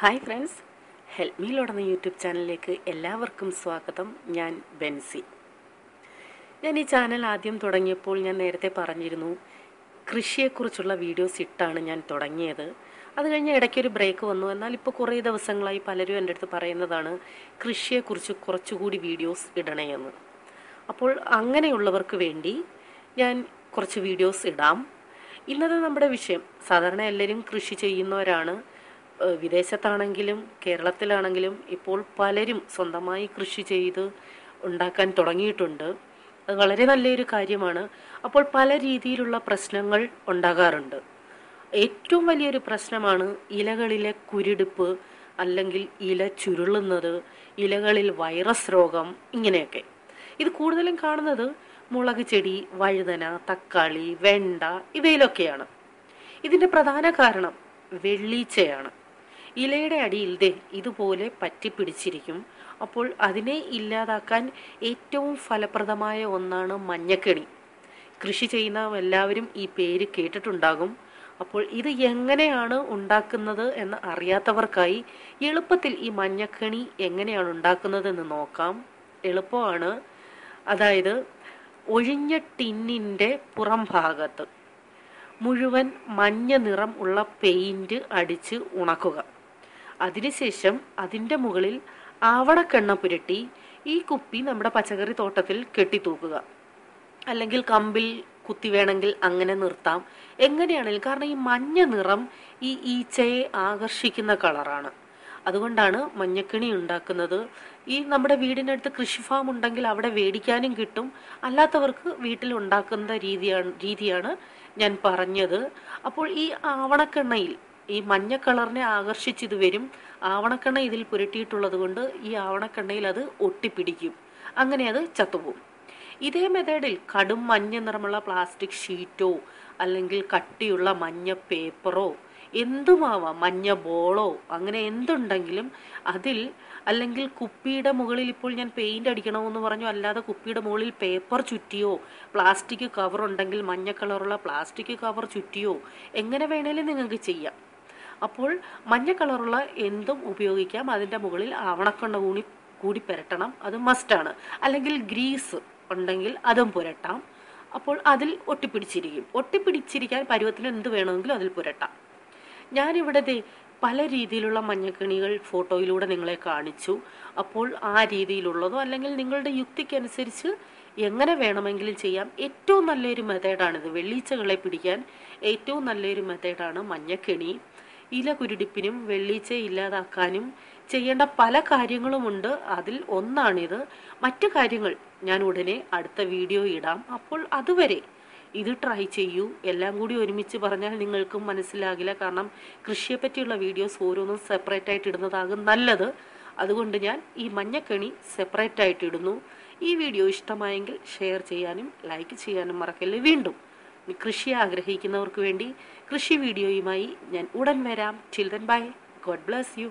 Hi friends. Help me ലോടുന്ന YouTube ചാനലിലേക്ക് എല്ലാവർക്കും സ്വാഗതം. ഞാൻ ബെൻസി. ഞാൻ ഈ ചാനൽ ആദ്യം തുടങ്ങിയപ്പോൾ ഞാൻ നേരത്തെ പറഞ്ഞിരുന്നു കൃഷിയെക്കുറിച്ചുള്ള വീഡിയോസ് ഇട്ടാണ് ഞാൻ തുടങ്ങിയത്. അത് കഴിഞ്ഞ് ഇടയ്ക്കൊരു ബ്രേക്ക് വന്നു. എന്നാൽ ഇപ്പോൾ കുറേ ദിവസങ്ങളായി പലരും എന്റെ അടുത്ത് പറയുന്നതാണ് കൃഷിയെക്കുറിച്ച് കുറച്ചുകൂടി വീഡിയോസ് ഇടണേ എന്ന്. അപ്പോൾ അങ്ങനെയുള്ളവർക്ക് വേണ്ടി ഞാൻ കുറച്ച് വീഡിയോസ് ഇടാം. ഇന്നത്തെ നമ്മുടെ വിഷയം സാധാരണ എല്ലാവരും കൃഷി ചെയ്യുന്നവരാണ്. വിദേശത്താണെങ്കിലും കേരളത്തിലാണെങ്കിലും ഇപ്പോൾ പലരും സ്വന്തമായി കൃഷി ചെയ്ത് ഉണ്ടാക്കാൻ തുടങ്ങിയിട്ടുണ്ട്. അത് വളരെ നല്ലൊരു കാര്യമാണ്. അപ്പോൾ പല രീതിയിലുള്ള പ്രശ്നങ്ങൾ ഉണ്ടാകാറുണ്ട്. ഏറ്റവും വലിയൊരു പ്രശ്നമാണ് ഇലകളിലെ കുരുടിപ്പ് അല്ലെങ്കിൽ ഇല ചുരുളുന്നത് ഇലകളിൽ വൈറസ് രോഗം ഇങ്ങനെയൊക്കെ. ഇത് കൂടുതലും കാണുന്നത് മുളക് ചെടി വഴുതന തക്കാളി വെണ്ട ഇവയിലൊക്കെയാണ്. ഇതിന്റെ പ്രധാന കാരണം വെള്ളീച്ചയാണ്. ഇലയുടെ അടിയിൽ ദേ ഇതുപോലെ പറ്റിപ്പിടിച്ചിരിക്കും. അപ്പോൾ അതിനെ ഇല്ലാതാക്കാൻ ഏറ്റവും ഫലപ്രദമായ ഒന്നാണ് മഞ്ഞക്കെണി. കൃഷി ചെയ്യുന്ന എല്ലാവരും ഈ പേര് കേട്ടിട്ടുണ്ടാകും. അപ്പോൾ ഇത് എങ്ങനെയാണ് ഉണ്ടാക്കുന്നത് എന്ന് അറിയാത്തവർക്കായി എളുപ്പത്തിൽ ഈ മഞ്ഞക്കെണി എങ്ങനെയാണ് ഉണ്ടാക്കുന്നതെന്ന് നോക്കാം. എളുപ്പമാണ്. അതായത് ഒഴിഞ്ഞ ടിന്നിന്റെ പുറം ഭാഗത്ത് മുഴുവൻ മഞ്ഞ നിറം ഉള്ള പെയിന്റ് അടിച്ച് ഉണക്കുക. അതിനുശേഷം അതിന്റെ മുകളിൽ ആവണക്കെണ്ണ പുരട്ടി ഈ കുപ്പി നമ്മുടെ പച്ചക്കറി തോട്ടത്തിൽ കെട്ടിത്തൂക്കുക. അല്ലെങ്കിൽ കമ്പിൽ കുത്തി വേണമെങ്കിൽ അങ്ങനെ നിർത്താം. എങ്ങനെയാണെങ്കിലും കാരണം ഈ മഞ്ഞ നിറം ഈ ഈച്ചയെ ആകർഷിക്കുന്ന കളറാണ്. അതുകൊണ്ടാണ് മഞ്ഞക്കിണി ഉണ്ടാക്കുന്നത്. ഈ നമ്മുടെ വീടിനടുത്ത് കൃഷി ഫാം ഉണ്ടെങ്കിൽ അവിടെ വേടിക്കാനും കിട്ടും. അല്ലാത്തവർക്ക് വീട്ടിൽ ഉണ്ടാക്കുന്ന രീതിയാണ് രീതിയാണ് ഞാൻ പറഞ്ഞത്. അപ്പോൾ ഈ ആവണക്കെണ്ണയിൽ ഈ മഞ്ഞ കളറിനെ ആകർഷിച്ചിത് വരും. ആവണക്കണ്ണ ഇതിൽ പുരട്ടിയിട്ടുള്ളത് കൊണ്ട് ഈ ആവണക്കണ്ണയിൽ അത് ഒട്ടിപ്പിടിക്കും. അങ്ങനെ അത് ചത്തുപോകും. ഇതേ മെത്തേഡിൽ കടും മഞ്ഞ നിറമുള്ള പ്ലാസ്റ്റിക് ഷീറ്റോ അല്ലെങ്കിൽ കട്ടിയുള്ള മഞ്ഞ പേപ്പറോ എന്തുമാവാം മഞ്ഞ ബോളോ അങ്ങനെ എന്തുണ്ടെങ്കിലും അതിൽ അല്ലെങ്കിൽ കുപ്പിയുടെ മുകളിൽ ഇപ്പോൾ ഞാൻ പെയിന്റ് അടിക്കണമെന്ന് പറഞ്ഞു അല്ലാതെ കുപ്പിയുടെ മുകളിൽ പേപ്പർ ചുറ്റിയോ പ്ലാസ്റ്റിക് കവർ ഉണ്ടെങ്കിൽ മഞ്ഞ കളറുള്ള പ്ലാസ്റ്റിക് കവർ ചുറ്റിയോ എങ്ങനെ വേണേലും നിങ്ങൾക്ക് ചെയ്യാം. അപ്പോൾ മഞ്ഞ കളറുള്ള എന്തും ഉപയോഗിക്കാം. അതിന്റെ മുകളിൽ ആവണക്കണ്ണ കൂടി കൂടി പുരട്ടണം. അത് മസ്റ്റാണ് അല്ലെങ്കിൽ ഗ്രീസ് ഉണ്ടെങ്കിൽ അതും പുരട്ടാം. അപ്പോൾ അതിൽ ഒട്ടിപ്പിടിച്ചിരിക്കും. ഒട്ടിപ്പിടിച്ചിരിക്കാൻ പരുവത്തിന് എന്ത് വേണമെങ്കിലും അതിൽ പുരട്ടാം. ഞാനിവിടെ പല രീതിയിലുള്ള മഞ്ഞക്കണികൾ ഫോട്ടോയിലൂടെ നിങ്ങളെ കാണിച്ചു. അപ്പോൾ ആ രീതിയിലുള്ളതോ അല്ലെങ്കിൽ നിങ്ങളുടെ യുക്തിക്കനുസരിച്ച് എങ്ങനെ വേണമെങ്കിലും ചെയ്യാം. ഏറ്റവും നല്ലൊരു മെത്തേഡാണിത് വെള്ളീച്ചകളെ പിടിക്കാൻ ഏറ്റവും നല്ലൊരു മെത്തേഡാണ് മഞ്ഞക്കെണി. ഇല കുരുടിപ്പിനും വെള്ളീച്ച ഇല്ലാതാക്കാനും ചെയ്യേണ്ട പല കാര്യങ്ങളുമുണ്ട്. അതിൽ ഒന്നാണിത്. മറ്റു കാര്യങ്ങൾ ഞാൻ ഉടനെ അടുത്ത വീഡിയോ ഇടാം. അപ്പോൾ അതുവരെ ഇത് ട്രൈ ചെയ്യൂ. എല്ലാം കൂടി ഒരുമിച്ച് പറഞ്ഞാൽ നിങ്ങൾക്കും മനസ്സിലാകില്ല. കാരണം കൃഷിയെ പറ്റിയുള്ള വീഡിയോസ് ഓരോന്നും സെപ്പറേറ്റ് ആയിട്ട് ഇടുന്നതാകും നല്ലത്. അതുകൊണ്ട് ഞാൻ ഈ മഞ്ഞക്കണി സെപ്പറേറ്റ് ആയിട്ട് ഇടുന്നു. ഈ വീഡിയോ ഇഷ്ടമായെങ്കിൽ ഷെയർ ചെയ്യാനും ലൈക്ക് ചെയ്യാനും മറക്കല്ലേ വീണ്ടും. കൃഷി ആഗ്രഹിക്കുന്നവർക്ക് വേണ്ടി കൃഷി വീഡിയോയുമായി ഞാൻ ഉടൻ വരാം. Children bye God bless you